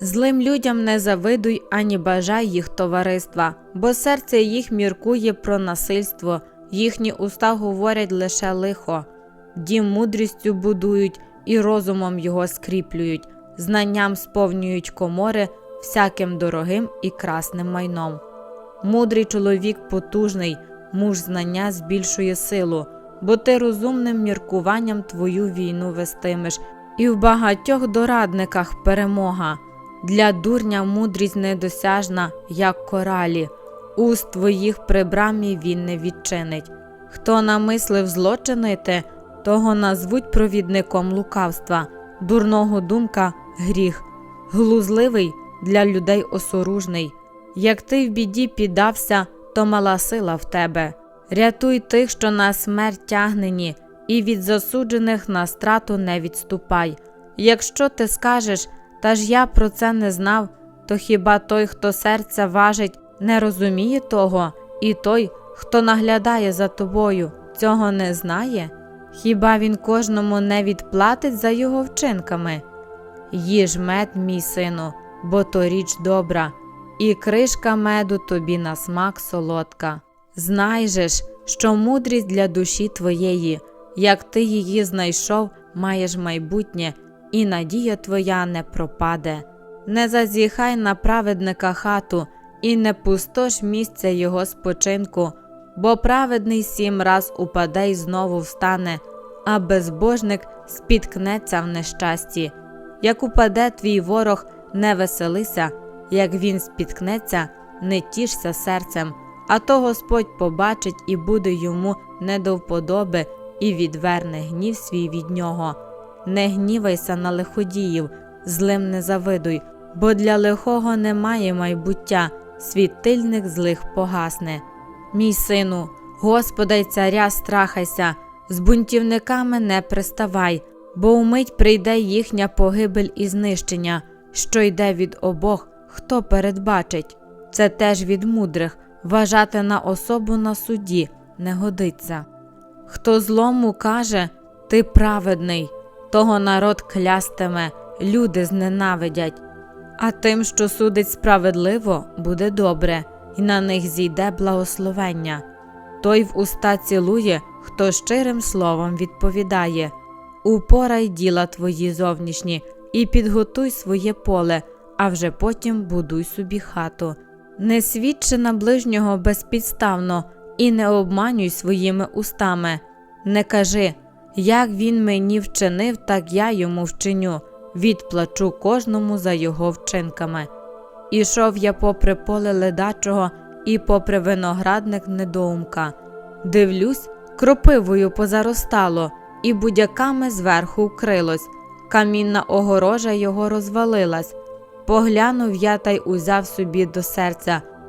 Злим людям не завидуй ані бажай їх товариства, бо серце їх міркує про насильство, їхні уста говорять лише лихо, дім мудрістю будують і розумом його скріплюють, знанням сповнюють комори всяким дорогим і красним майном. Мудрий чоловік потужний, муж знання збільшує силу, бо ти розумним міркуванням твою війну вестимеш, і в багатьох дорадниках перемога. Для дурня мудрість недосяжна, як коралі, уст твоїх при брамі він не відчинить. Хто намислив злочинити, того назвуть провідником лукавства, дурного думка гріх, глузливий для людей осоружний. Як ти в біді піддався, то мала сила в тебе. Рятуй тих, що на смерть тягнені, і від засуджених на страту не відступай. Якщо ти скажеш, та ж я про це не знав, то хіба той, хто серця важить, не розуміє того, і той, хто наглядає за тобою, цього не знає? Хіба він кожному не відплатить за його вчинками? Їж мед, мій сину, бо то річ добра, і кришка меду тобі на смак солодка. Знай же ж, що мудрість для душі твоєї, як ти її знайшов, маєш майбутнє, і надія твоя не пропаде. Не зазіхай на праведника хату, і не пустош місця його спочинку, бо праведний сім раз упаде й знову встане, а безбожник спіткнеться в нещасті. Як упаде твій ворог, не веселися, як він спіткнеться, не тішся серцем, а то Господь побачить і буде йому не до вподоби, і відверне гнів свій від нього. Не гнівайся на лиходіїв, злим не завидуй, бо для лихого немає майбуття, світильник злих погасне. Мій сину, Господа й царя страхайся, з бунтівниками не приставай, бо умить прийде їхня погибель і знищення, що йде від обох, хто передбачить. Це теж від мудрих, вважати на особу на суді не годиться. Хто злому каже, ти праведний, того народ клястиме, люди зненавидять. А тим, що судить справедливо, буде добре, і на них зійде благословення. Той в уста цілує, хто щирим словом відповідає. Упорай діла твої зовнішні і підготуй своє поле, а вже потім будуй собі хату. Не свідчи на ближнього безпідставно і не обманюй своїми устами. Не кажи, як він мені вчинив, так я йому вчиню, відплачу кожному за його вчинками. Ішов я попри поле ледачого і попри виноградник недоумка. Дивлюсь, кропивою позаростало, і будяками зверху вкрилось, камінна огорожа його розвалилась. Поглянув я та й узяв собі до серця,